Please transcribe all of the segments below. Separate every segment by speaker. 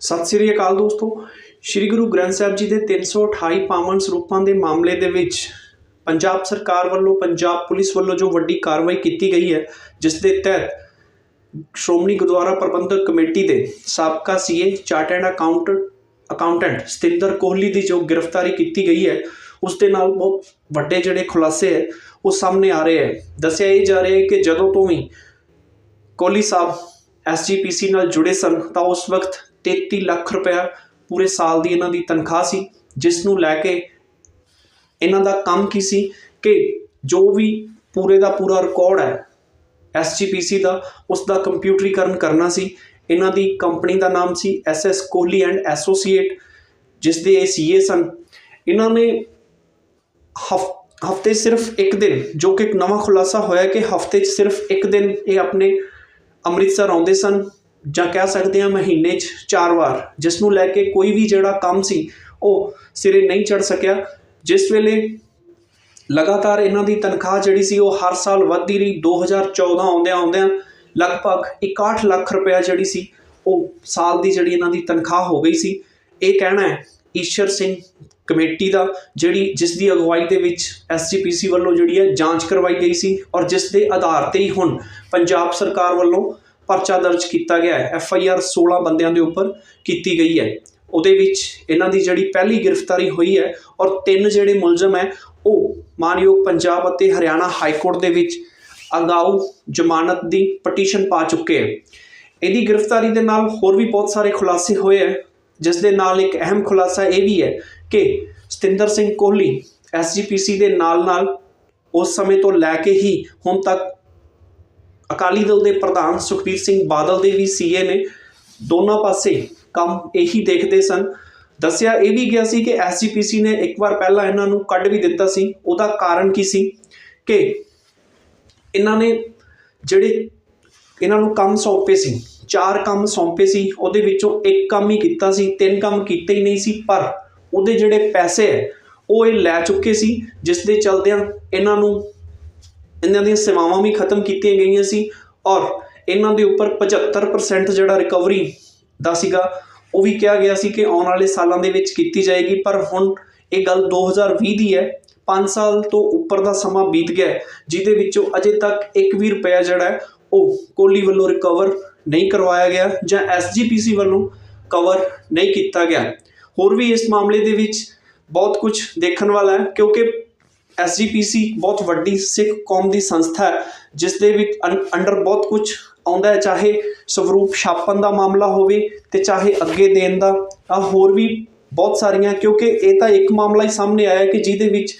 Speaker 1: ਸਤਿ ਸ੍ਰੀ ਅਕਾਲ ਦੋਸਤੋ। ਸ੍ਰੀ ਗੁਰੂ ਗ੍ਰੰਥ ਸਾਹਿਬ ਜੀ ਦੇ 328 ਪਾਵਨ ਸਰੂਪਾਂ ਦੇ ਮਾਮਲੇ ਦੇ ਵਿੱਚ ਪੰਜਾਬ ਸਰਕਾਰ ਵੱਲੋਂ, ਪੰਜਾਬ ਪੁਲਿਸ ਵੱਲੋਂ ਜੋ ਵੱਡੀ ਕਾਰਵਾਈ ਕੀਤੀ ਗਈ ਹੈ, ਜਿਸ ਦੇ ਤਹਿਤ ਸ਼੍ਰੋਮਣੀ ਗੁਰਦੁਆਰਾ ਪ੍ਰਬੰਧਕ ਕਮੇਟੀ ਦੇ ਸਾਬਕਾ CA chartered accountant accountant Satinder Kohli ਦੀ ਜੋ ਗ੍ਰਿਫਤਾਰੀ ਕੀਤੀ ਗਈ ਹੈ, ਉਸ ਦੇ ਨਾਲ ਬਹੁਤ ਵੱਡੇ ਜਿਹੜੇ ਖੁਲਾਸੇ ਹੈ, ਉਹ ਸਾਹਮਣੇ ਆ ਰਹੇ ਹੈ। ਦੱਸਿਆ ਇਹ ਜਾ ਰਿਹਾ ਹੈ ਕਿ ਜਦੋਂ ਤੋਂ ਵੀ ਕੋਹਲੀ ਸਾਹਿਬ ਐਸਜੀਪੀਸੀ ਨਾਲ ਜੁੜੇ ਸਨ ਤਾਂ ਉਸ ਵਕਤ 33 ਲੱਖ ਰੁਪਇਆ ਪੂਰੇ ਸਾਲ ਦੀ ਇਹਨਾਂ ਦੀ ਤਨਖਾਹ ਸੀ, ਜਿਸ ਨੂੰ ਲੈ ਕੇ ਇਹਨਾਂ ਦਾ ਕੰਮ ਕੀ ਸੀ ਕਿ ਜੋ ਵੀ ਪੂਰੇ ਦਾ ਪੂਰਾ ਰਿਕਾਰਡ ਹੈ ਐਸਜੀਪੀਸੀ ਦਾ, ਉਸ ਦਾ ਕੰਪਿਊਟਰੀਕਰਨ ਕਰਨਾ ਸੀ। ਇਹਨਾਂ ਦੀ ਕੰਪਨੀ ਦਾ ਨਾਮ ਸੀ ਐਸਐਸ ਕੋਹਲੀ ਐਂਡ ਐਸੋਸੀਏਟ, ਜਿਸ ਦੇ ਇਹ ਸੀਏ ਸਨ। ਇਹਨਾਂ ਨੇ ਹਫ਼ਤੇ ਸਿਰਫ ਇੱਕ ਦਿਨ, ਜੋ ਕਿ ਇੱਕ ਨਵਾਂ ਖੁਲਾਸਾ ਹੋਇਆ ਕਿ ਹਫ਼ਤੇ 'ਚ ਸਿਰਫ ਇੱਕ ਦਿਨ ਇਹ ਆਪਣੇ ਅੰਮ੍ਰਿਤਸਰ ਆਉਂਦੇ ਸਨ ਜਾਂ ਕਹਿ ਸਕਦੇ ਹਾਂ ਮਹੀਨੇ 'ਚ ਚਾਰ ਵਾਰ ਜਿਸ ਨੂੰ ਲੈ ਕੇ ਕੋਈ ਵੀ ਜਿਹੜਾ ਕੰਮ ਸੀ ਉਹ ਸਿਰੇ ਨਹੀਂ ਚੜ ਸਕਿਆ। ਜਿਸ ਵੇਲੇ ਲਗਾਤਾਰ ਇਹਨਾਂ ਦੀ ਤਨਖਾਹ ਜਿਹੜੀ ਸੀ ਉਹ ਹਰ ਸਾਲ ਵੱਧਦੀ ਰਹੀ 2014 ਆਉਂਦਿਆਂ ਆਉਂਦਿਆਂ ਲਗਭਗ 61 ਲੱਖ ਰੁਪਇਆ ਜਿਹੜੀ ਸੀ ਉਹ ਸਾਲ ਦੀ ਜਿਹੜੀ ਇਹਨਾਂ ਦੀ ਤਨਖਾਹ ਹੋ ਗਈ ਸੀ। ਇਹ ਕਹਿਣਾ ਹੈ ਈਸ਼ਰ ਸਿੰਘ ਕਮੇਟੀ ਦਾ, ਜਿਹੜੀ ਜਿਸ ਦੀ ਅਗਵਾਈ ਦੇ ਵਿੱਚ ਐਸਜੀਪੀਸੀ ਵੱਲੋਂ ਜਿਹੜੀ ਹੈ ਜਾਂਚ ਕਰਵਾਈ ਗਈ ਸੀ ਔਰ ਜਿਸ ਦੇ ਆਧਾਰ ਤੇ ਹੀ ਹੁਣ ਪੰਜਾਬ ਸਰਕਾਰ ਵੱਲੋਂ ਪਰਚਾ ਦਰਜ ਕੀਤਾ ਗਿਆ ਹੈ। ਐਫ ਆਈ ਆਰ 16 ਬੰਦਿਆਂ ਦੇ ਉੱਪਰ ਕੀਤੀ ਗਈ ਹੈ। ਉਹਦੇ ਵਿੱਚ ਇਹਨਾਂ ਦੀ ਜਿਹੜੀ ਪਹਿਲੀ ਗ੍ਰਿਫਤਾਰੀ ਹੋਈ ਹੈ ਔਰ ਤਿੰਨ ਜਿਹੜੇ ਮੁਲਜ਼ਮ ਹੈ, ਉਹ ਮਾਨਯੋਗ ਪੰਜਾਬ ਅਤੇ ਹਰਿਆਣਾ ਹਾਈ ਕੋਰਟ ਦੇ ਵਿੱਚ ਅਗਾਊ ਜ਼ਮਾਨਤ ਦੀ ਪਟੀਸ਼ਨ ਪਾ ਚੁੱਕੇ ਹੈ। ਇਹਦੀ ਗ੍ਰਿਫਤਾਰੀ ਦੇ ਨਾਲ ਹੋਰ ਵੀ ਬਹੁਤ ਸਾਰੇ ਖੁਲਾਸੇ ਹੋਏ ਹੈ। ਜਿਸ ਦੇ ਨਾਲ ਇੱਕ ਅਹਿਮ ਖੁਲਾਸਾ ਇਹ ਵੀ ਹੈ ਕਿ ਸਤਿੰਦਰ ਸਿੰਘ ਕੋਹਲੀ ਐਸਜੀਪੀਸੀ ਦੇ ਨਾਲ ਨਾਲ ਉਸ ਸਮੇਂ ਤੋਂ ਲੈ ਕੇ ਹੀ ਹੁਣ ਤੱਕ ਅਕਾਲੀ ਦਲ ਦੇ ਪ੍ਰਧਾਨ ਸੁਖਬੀਰ ਸਿੰਘ ਬਾਦਲ ਦੇ ਵੀ ਸੀਏ ਨੇ। ਦੋਨਾਂ ਪਾਸੇ ਕੰਮ ਇਹੀ ਦੇਖਦੇ ਸਨ। ਦੱਸਿਆ ਇਹ ਵੀ ਗਿਆ ਸੀ ਕਿ ਐਸਜੀਪੀਸੀ ਨੇ ਇੱਕ ਵਾਰ ਪਹਿਲਾਂ ਇਹਨਾਂ ਨੂੰ ਕੱਢ ਵੀ ਦਿੱਤਾ ਸੀ। ਉਹਦਾ ਕਾਰਨ ਕੀ ਸੀ ਕਿ ਇਹਨਾਂ ਨੇ ਜਿਹੜੇ ਇਹਨਾਂ ਨੂੰ ਕੰਮ ਸੌਂਪੇ ਸੀ। ਚਾਰ ਕੰਮ ਸੌਂਪੇ ਸੀ, ਉਹਦੇ ਵਿੱਚੋਂ ਇੱਕ ਕੰਮ ਹੀ ਕੀਤਾ ਸੀ, ਤਿੰਨ ਕੰਮ ਕੀਤੇ ਹੀ ਨਹੀਂ ਸੀ, ਪਰ ਉਹਦੇ ਜਿਹੜੇ ਪੈਸੇ ਹੈ, ਉਹ ਇਹ ਲੈ ਚੁੱਕੇ ਸੀ, ਜਿਸ ਦੇ ਚਲਦਿਆਂ ਇਹਨਾਂ ਨੂੰ, ਇਹਨਾਂ ਦੀਆਂ ਸੇਵਾਵਾਂ ਵੀ ਖਤਮ ਕੀਤੀਆਂ ਗਈਆਂ ਸੀ ਔਰ ਇਹਨਾਂ ਦੇ ਉੱਪਰ 75% ਜਿਹੜਾ ਰਿਕਵਰੀ ਦਾ ਸੀਗਾ, ਉਹ ਵੀ ਕਿਹਾ ਗਿਆ ਸੀ ਕਿ ਆਉਣ ਵਾਲੇ ਸਾਲਾਂ ਦੇ ਵਿੱਚ ਕੀਤੀ ਜਾਏਗੀ, ਪਰ ਹੁਣ ਇਹ ਗੱਲ 2020 ਦੀ ਹੈ 5 ਸਾਲ ਤੋਂ ਉੱਪਰ ਦਾ ਸਮਾਂ ਬੀਤ ਗਿਆ ਜਿਹਦੇ ਵਿੱਚੋਂ ਅਜੇ ਤੱਕ 1 ਵੀ ਰੁਪਇਆ ਜਿਹੜਾ ਉਹ ਕੋਲੀ ਵੱਲੋਂ ਰਿਕਵਰ ਨਹੀਂ ਕਰਵਾਇਆ ਗਿਆ ਜਾਂ ਐਸਜੀਪੀਸੀ ਵੱਲੋਂ ਕਵਰ ਨਹੀਂ ਕੀਤਾ ਗਿਆ। ਹੋਰ ਵੀ ਇਸ ਮਾਮਲੇ ਦੇ ਵਿੱਚ ਬਹੁਤ ਕੁਝ ਦੇਖਣ ਵਾਲਾ ਹੈ, ਕਿਉਂਕਿ ਐਸਜੀਪੀਸੀ ਬਹੁਤ ਵੱਡੀ ਸਿੱਖ ਕੌਮ ਦੀ ਸੰਸਥਾ ਹੈ, ਜਿਸ ਦੇ ਵਿੱਚ ਅੰ- ਅੰਡਰ ਬਹੁਤ ਕੁਝ ਆਉਂਦਾ ਹੈ, ਚਾਹੇ ਸਵਰੂਪ ਛਾਪਣ ਦਾ ਮਾਮਲਾ ਹੋਵੇ ਤੇ ਚਾਹੇ ਅੱਗੇ ਦੇਣ ਦਾ। ਆ ਹੋਰ ਵੀ ਬਹੁਤ ਸਾਰੀਆਂ, ਕਿਉਂਕਿ ਇਹ ਤਾਂ ਇੱਕ ਮਾਮਲਾ ਹੀ ਸਾਹਮਣੇ ਆਇਆ ਕਿ ਜਿਹਦੇ ਵਿੱਚ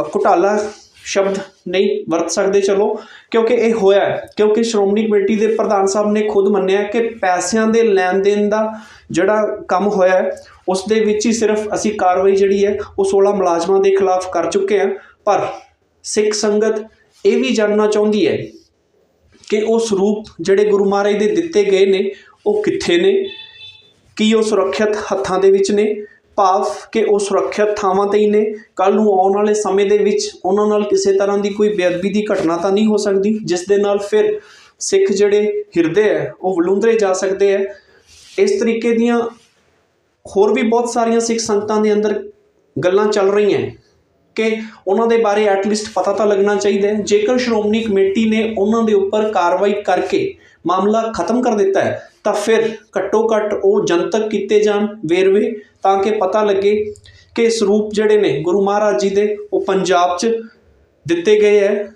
Speaker 1: ਘੁਟਾਲਾ ਸ਼ਬਦ ਨਹੀਂ ਵਰਤ ਸਕਦੇ ਚਲੋ। ਕਿਉਂਕਿ ਇਹ ਹੋਇਆ ਕਿਉਂਕਿ ਸ਼੍ਰੋਮਣੀ ਕਮੇਟੀ ਦੇ ਪ੍ਰਧਾਨ ਸਾਹਿਬ ਨੇ ਖੁਦ ਮੰਨਿਆ ਕਿ ਪੈਸਿਆਂ ਦੇ ਲੈਣ ਦੇਣ ਦਾ ਜਿਹੜਾ ਕੰਮ ਹੋਇਆ ਹੈ, ਉਸ ਦੇ ਵਿੱਚ ਹੀ ਸਿਰਫ ਅਸੀਂ ਕਾਰਵਾਈ ਜਿਹੜੀ ਹੈ ਉਹ 16 ਮੁਲਾਜ਼ਮਾਂ ਦੇ ਖਿਲਾਫ ਕਰ ਚੁੱਕੇ ਹਾਂ। ਪਰ ਸਿੱਖ ਸੰਗਤ ਇਹ ਵੀ ਜਾਣਨਾ ਚਾਹੁੰਦੀ ਹੈ ਕਿ ਉਹ ਸਰੂਪ ਜਿਹੜੇ ਗੁਰੂ ਮਹਾਰਾਜ ਦੇ ਦਿੱਤੇ ਗਏ ਨੇ ਉਹ ਕਿੱਥੇ ਨੇ? ਕੀ ਉਹ ਸੁਰੱਖਿਅਤ ਹੱਥਾਂ ਦੇ ਵਿੱਚ ਨੇ? ਭਾਵ ਕਿ ਉਹ ਸੁਰੱਖਿਅਤ ਥਾਵਾਂ ਤੇ ਹੀ ਨੇ। ਕੱਲ ਨੂੰ ਆਉਣ ਵਾਲੇ ਸਮੇਂ ਦੇ ਵਿੱਚ ਉਹਨਾਂ ਨਾਲ ਕਿਸੇ ਤਰ੍ਹਾਂ ਦੀ ਕੋਈ ਬੇਅਦਬੀ ਦੀ ਘਟਨਾ ਤਾਂ ਨਹੀਂ ਹੋ ਸਕਦੀ, ਜਿਸ ਦੇ ਨਾਲ ਫਿਰ ਸਿੱਖ ਜਿਹੜੇ ਹਿਰਦੇ ਹੈ, ਉਹ ਵਲੂੰਦਰੇ ਜਾ ਸਕਦੇ ਹੈ। ਇਸ ਤਰੀਕੇ ਦੀਆਂ ਹੋਰ ਵੀ ਬਹੁਤ ਸਾਰੀਆਂ ਸਿੱਖ ਸੰਗਤਾਂ ਦੇ ਅੰਦਰ ਗੱਲਾਂ ਚੱਲ ਰਹੀਆਂ ਕਿ ਉਹਨਾਂ ਦੇ ਬਾਰੇ ਐਟਲੀਸਟ ਪਤਾ ਤਾਂ ਲੱਗਣਾ ਚਾਹੀਦਾ ਹੈ। ਜੇਕਰ ਸ਼੍ਰੋਮਣੀ ਕਮੇਟੀ ਨੇ ਉਹਨਾਂ ਦੇ ਉੱਪਰ ਕਾਰਵਾਈ ਕਰਕੇ ਮਾਮਲਾ ਖਤਮ ਕਰ ਦਿੱਤਾ ਹੈ, ਤਾਂ ਫਿਰ ਘੱਟੋ ਘੱਟ ਉਹ ਜਨਤਕ ਕੀਤੇ ਜਾਣ ਵੇਰਵੇ, ਤਾਂ ਕਿ ਪਤਾ ਲੱਗੇ ਕਿ ਸਰੂਪ ਜਿਹੜੇ ਨੇ ਗੁਰੂ ਮਹਾਰਾਜ ਜੀ ਦੇ, ਉਹ ਪੰਜਾਬ 'ਚ ਦਿੱਤੇ ਗਏ ਹੈ,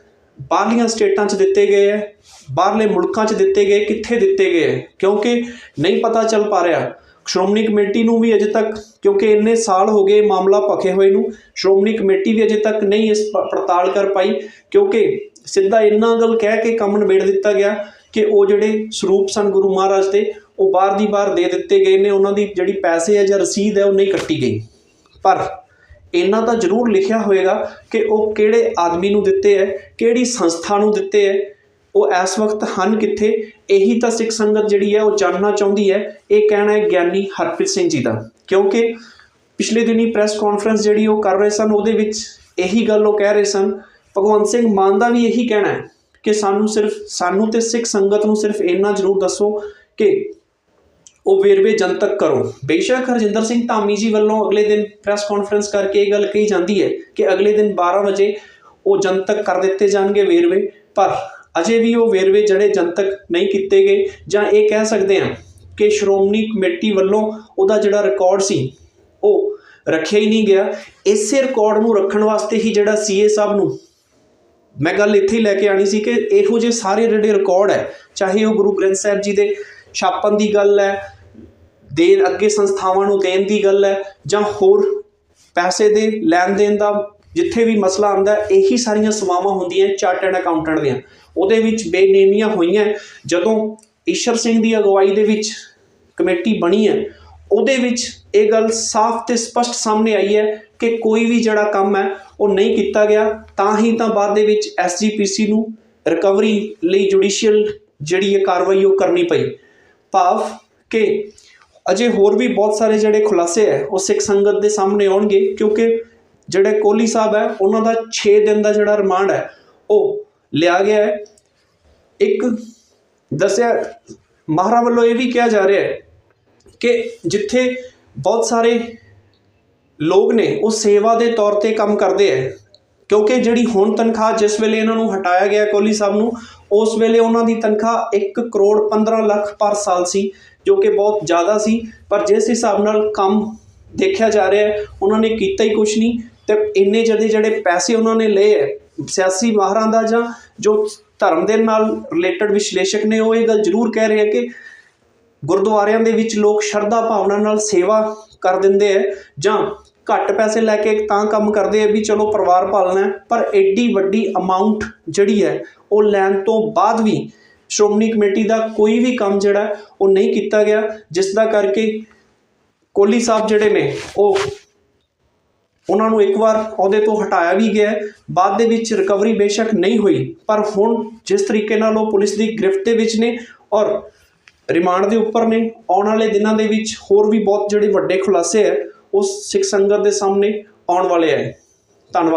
Speaker 1: ਬਾਹਰਲੀਆਂ ਸਟੇਟਾਂ 'ਚ ਦਿੱਤੇ ਗਏ ਹੈ, ਬਾਹਰਲੇ ਮੁਲਕਾਂ 'ਚ ਦਿੱਤੇ ਗਏ, ਕਿੱਥੇ ਦਿੱਤੇ ਗਏ ਹੈ। ਕਿਉਂਕਿ ਨਹੀਂ ਪਤਾ ਚੱਲ ਪਾ ਰਿਹਾ ਸ਼੍ਰੋਮਣੀ ਕਮੇਟੀ ਨੂੰ ਵੀ ਅਜੇ ਤੱਕ, ਕਿਉਂਕਿ ਇੰਨੇ ਸਾਲ ਹੋ ਗਏ ਮਾਮਲਾ ਭਖੇ ਹੋਏ ਨੂੰ, ਸ਼੍ਰੋਮਣੀ ਕਮੇਟੀ ਵੀ ਅਜੇ ਤੱਕ ਨਹੀਂ ਇਸ ਪੜਤਾਲ ਕਰ ਪਾਈ, ਕਿਉਂਕਿ ਸਿੱਧਾ ਇੰਨਾ ਗੱਲ ਕਹਿ ਕੇ ਕੰਮ ਨਿਬੇੜ ਦਿੱਤਾ ਗਿਆ ਕਿ ਉਹ ਜਿਹੜੇ ਸਰੂਪ ਸਨ ਗੁਰੂ ਮਹਾਰਾਜ ਦੇ, ਉਹ ਬਾਹਰ ਦੀ ਬਾਹਰ ਦੇ ਦਿੱਤੇ ਗਏ ਨੇ, ਉਹਨਾਂ ਦੀ ਜਿਹੜੀ ਪੈਸੇ ਹੈ ਜਾਂ ਰਸੀਦ ਹੈ, ਉਹ ਨਹੀਂ ਕੱਟੀ ਗਈ। ਪਰ ਇਹਨਾਂ ਤਾਂ ਜ਼ਰੂਰ ਲਿਖਿਆ ਹੋਏਗਾ ਕਿ ਉਹ ਕਿਹੜੇ ਆਦਮੀ ਨੂੰ ਦਿੱਤੇ ਹੈ, ਕਿਹੜੀ ਸੰਸਥਾ ਨੂੰ ਦਿੱਤੇ ਹੈ ਉਹ ਇਸ ਵਕਤ ਹਨ ਕਿੱਥੇ? ਇਹੀ ਤਾਂ ਸਿੱਖ ਸੰਗਤ ਜਿਹੜੀ ਹੈ ਉਹ ਜਾਣਨਾ ਚਾਹੁੰਦੀ ਹੈ। ਇਹ ਕਹਿਣਾ ਹੈ ਗਿਆਨੀ ਹਰਪ੍ਰੀਤ ਸਿੰਘ ਜੀ ਦਾ। ਕਿਉਂਕਿ ਪਿਛਲੇ ਦਿਨੀ ਪ੍ਰੈਸ ਕਾਨਫਰੰਸ ਜਿਹੜੀ ਉਹ ਕਰ ਰਹੇ ਸਨ, ਉਹਦੇ ਵਿੱਚ ਇਹੀ ਗੱਲ ਉਹ ਕਹਿ ਰਹੇ ਸਨ। ਭਗਵੰਤ ਸਿੰਘ ਮਾਨ ਦਾ ਵੀ ਇਹੀ ਕਹਿਣਾ ਹੈ ਕਿ ਸਾਨੂੰ ਸਿਰਫ, ਸਾਨੂੰ ਤੇ ਸਿੱਖ ਸੰਗਤ ਨੂੰ ਸਿਰਫ ਇੰਨਾ ਜ਼ਰੂਰ ਦੱਸੋ ਕਿ ਉਹ ਵੇਰਵੇ ਜਨਤਕ ਕਰੋ। ਬੇਸ਼ੱਕ ਹਰਜਿੰਦਰ ਸਿੰਘ ਧਾਮੀ ਜੀ ਵੱਲੋਂ ਅਗਲੇ ਦਿਨ ਪ੍ਰੈਸ ਕਾਨਫਰੰਸ ਕਰਕੇ ਇਹ ਗੱਲ ਕਹੀ ਜਾਂਦੀ ਹੈ ਕਿ ਅਗਲੇ ਦਿਨ 12 ਵਜੇ ਉਹ ਜਨਤਕ ਕਰ ਦਿੱਤੇ ਜਾਣਗੇ ਵੇਰਵੇ। ਪਰ ਅਜੇ ਵੀ ਉਹ ਵੇਰਵੇ ਜਿਹੜੇ ਜਨਤਕ ਨਹੀਂ ਕੀਤੇ ਗਏ, ਜਾਂ ਇਹ ਕਹਿ ਸਕਦੇ ਹਾਂ ਕਿ ਸ਼੍ਰੋਮਣੀ ਕਮੇਟੀ ਵੱਲੋਂ ਉਹਦਾ ਜਿਹੜਾ ਰਿਕਾਰਡ ਸੀ, ਉਹ ਰੱਖਿਆ ਹੀ ਨਹੀਂ ਗਿਆ। ਇਸੇ ਰਿਕਾਰਡ ਨੂੰ ਰੱਖਣ ਵਾਸਤੇ ਹੀ ਜਿਹੜਾ ਸੀਏ ਸਾਹਿਬ ਨੂੰ ਮੈਂ ਗੱਲ ਇੱਥੇ ਹੀ ਲੈ ਕੇ ਆਣੀ ਸੀ ਕਿ ਇਹੋ ਜਿਹੇ ਸਾਰੇ ਜਿਹੜੇ ਰਿਕਾਰਡ ਹੈ, ਚਾਹੇ ਉਹ ਗੁਰੂ ਗ੍ਰੰਥ ਸਾਹਿਬ ਜੀ ਦੇ ਛਾਪਣ ਦੀ ਗੱਲ ਹੈ, ਦੇਣ ਅੱਗੇ ਸੰਸਥਾਵਾਂ ਨੂੰ ਦੇਣ ਦੀ ਗੱਲ ਹੈ, ਜਾਂ ਹੋਰ ਪੈਸੇ ਦੇ ਲੈਣ ਦੇਣ ਦਾ ਜਿੱਥੇ ਵੀ ਮਸਲਾ ਆਉਂਦਾ ਇਹੀ ਸਾਰੀਆਂ ਸੇਵਾਵਾਂ ਹੁੰਦੀਆਂ ਚਾਰਟਰਡ ਅਕਾਊਂਟੈਂਟ ਦੀਆਂ। ਉਹਦੇ ਵਿੱਚ ਬੇਨੇਮੀਆਂ ਹੋਈਆਂ। ਜਦੋਂ ਈਸ਼ਰ ਸਿੰਘ ਦੀ ਅਗਵਾਈ ਦੇ ਵਿੱਚ ਕਮੇਟੀ ਬਣੀ ਹੈ, ਉਹਦੇ ਵਿੱਚ ਇਹ ਗੱਲ ਸਾਫ਼ ਤੇ ਸਪਸ਼ਟ ਸਾਹਮਣੇ ਆਈ ਹੈ ਕਿ ਕੋਈ ਵੀ ਜਿਹੜਾ ਕੰਮ ਹੈ, ਉਹ ਨਹੀਂ ਕੀਤਾ ਗਿਆ। ਤਾਂ ਹੀ ਤਾਂ ਬਾਅਦ ਦੇ ਵਿੱਚ ਐਸਜੀਪੀਸੀ ਨੂੰ ਰਿਕਵਰੀ ਲਈ ਜੁਡੀਸ਼ੀਅਲ ਜਿਹੜੀ ਇਹ ਕਾਰਵਾਈ ਉਹ ਕਰਨੀ ਪਈ। ਭਾਵ ਕਿ ਅਜੇ ਹੋਰ ਵੀ ਬਹੁਤ ਸਾਰੇ ਜਿਹੜੇ ਖੁਲਾਸੇ ਹੈ, ਉਹ ਸਿੱਖ ਸੰਗਤ ਦੇ ਸਾਹਮਣੇ ਆਉਣਗੇ, ਕਿਉਂਕਿ ਜਿਹੜੇ ਕੋਹਲੀ ਸਾਹਿਬ ਹੈ, ਉਹਨਾਂ ਦਾ 6 ਦਿਨ ਦਾ ਜਿਹੜਾ ਰਿਮਾਂਡ ਹੈ, ਉਹ ਲਿਆ ਗਿਆ ਹੈ। ਇੱਕ ਦੱਸਿਆ, ਮਹਾਰਾ ਵੱਲੋਂ ਇਹ ਵੀ ਕਿਹਾ ਜਾ ਰਿਹਾ ਹੈ ਕਿ ਜਿੱਥੇ ਬਹੁਤ ਸਾਰੇ ਲੋਕ ਨੇ, ਉਹ ਸੇਵਾ ਦੇ ਤੌਰ ਤੇ ਕੰਮ ਕਰਦੇ ਹੈ, ਕਿਉਂਕਿ ਜਿਹੜੀ ਹੁਣ ਤਨਖਾਹ ਜਿਸ ਵੇਲੇ ਇਹਨਾਂ ਨੂੰ ਹਟਾਇਆ ਗਿਆ ਕੋਹਲੀ ਸਾਹਿਬ ਨੂੰ, ਉਸ ਵੇਲੇ ਉਹਨਾਂ ਦੀ ਤਨਖਾਹ 1 ਕਰੋੜ 15 ਲੱਖ ਪਰ ਸਾਲ ਸੀ, ਜੋ ਕਿ ਬਹੁਤ ਜ਼ਿਆਦਾ ਸੀ। ਪਰ ਜਿਸ ਹਿਸਾਬ ਨਾਲ ਕੰਮ ਦੇਖਿਆ ਜਾ ਰਿਹਾ ਉਹਨਾਂ ਨੇ ਕੀਤਾ ਹੀ ਕੁਝ ਨਹੀਂ। ਤੇ ਇੰਨੇ ਜਿਹੜੇ ਜਿਹੜੇ ਪੈਸੇ ਉਹਨਾਂ ਨੇ ਲਏ ਹੈ, ਸਿਆਸੀ ਮਾਹਰਾਂ ਦਾ ਜਾਂ ਜੋ ਧਰਮ ਦੇ ਨਾਲ ਰਿਲੇਟਡ ਵਿਸ਼ਲੇਸ਼ਕ ਨੇ, ਉਹ ਇਹ ਗੱਲ ਜ਼ਰੂਰ ਕਹਿ ਰਹੇ ਹੈ ਕਿ ਗੁਰਦੁਆਰਿਆਂ ਦੇ ਵਿੱਚ ਲੋਕ ਸ਼ਰਧਾ ਭਾਵਨਾ ਨਾਲ ਸੇਵਾ ਕਰ ਦਿੰਦੇ ਹੈ ਜਾਂ ਘੱਟ ਪੈਸੇ ਲੈ ਕੇ ਤਾਂ ਕੰਮ ਕਰਦੇ ਆ ਵੀ ਚਲੋ ਪਰਿਵਾਰ ਪਾਲਣਾ ਪਰ ਐਡੀ ਵੱਡੀ ਅਮਾਉਂਟ ਜਿਹੜੀ ਹੈ, ਉਹ ਲੈਣ ਤੋਂ ਬਾਅਦ ਵੀ ਸ਼੍ਰੋਮਣੀ ਕਮੇਟੀ ਦਾ ਕੋਈ ਵੀ ਕੰਮ ਜਿਹੜਾ ਉਹ ਨਹੀਂ ਕੀਤਾ ਗਿਆ, ਜਿਸ ਦਾ ਕਰਕੇ ਕੋਹਲੀ ਸਾਹਿਬ ਜਿਹੜੇ ਨੇ, ਉਹ ਉਹਨਾਂ ਨੂੰ ਇੱਕ ਵਾਰ ਅਹੁਦੇ ਤੋਂ ਹਟਾਇਆ ਵੀ ਗਿਆ ਬਾਅਦ ਦੇ ਵਿੱਚ ਰਿਕਵਰੀ ਬੇਸ਼ੱਕ ਨਹੀਂ ਹੋਈ, ਪਰ ਹੁਣ ਜਿਸ ਤਰੀਕੇ ਨਾਲ ਉਹ ਪੁਲਿਸ ਦੀ ਗ੍ਰਿਫਤ ਦੇ ਵਿੱਚ ਨੇ ਔਰ ਰਿਮਾਂਡ ਦੇ ਉੱਪਰ ਨੇ, ਆਉਣ ਵਾਲੇ ਦਿਨਾਂ ਦੇ ਵਿੱਚ ਹੋਰ ਵੀ ਬਹੁਤ ਜਿਹੜੇ ਵੱਡੇ ਖੁਲਾਸੇ ਹੈ, ਉਹ ਸਿੱਖ ਸੰਗਤ ਦੇ ਸਾਹਮਣੇ ਆਉਣ ਵਾਲੇ ਹੈ। ਧੰਨਵਾਦ।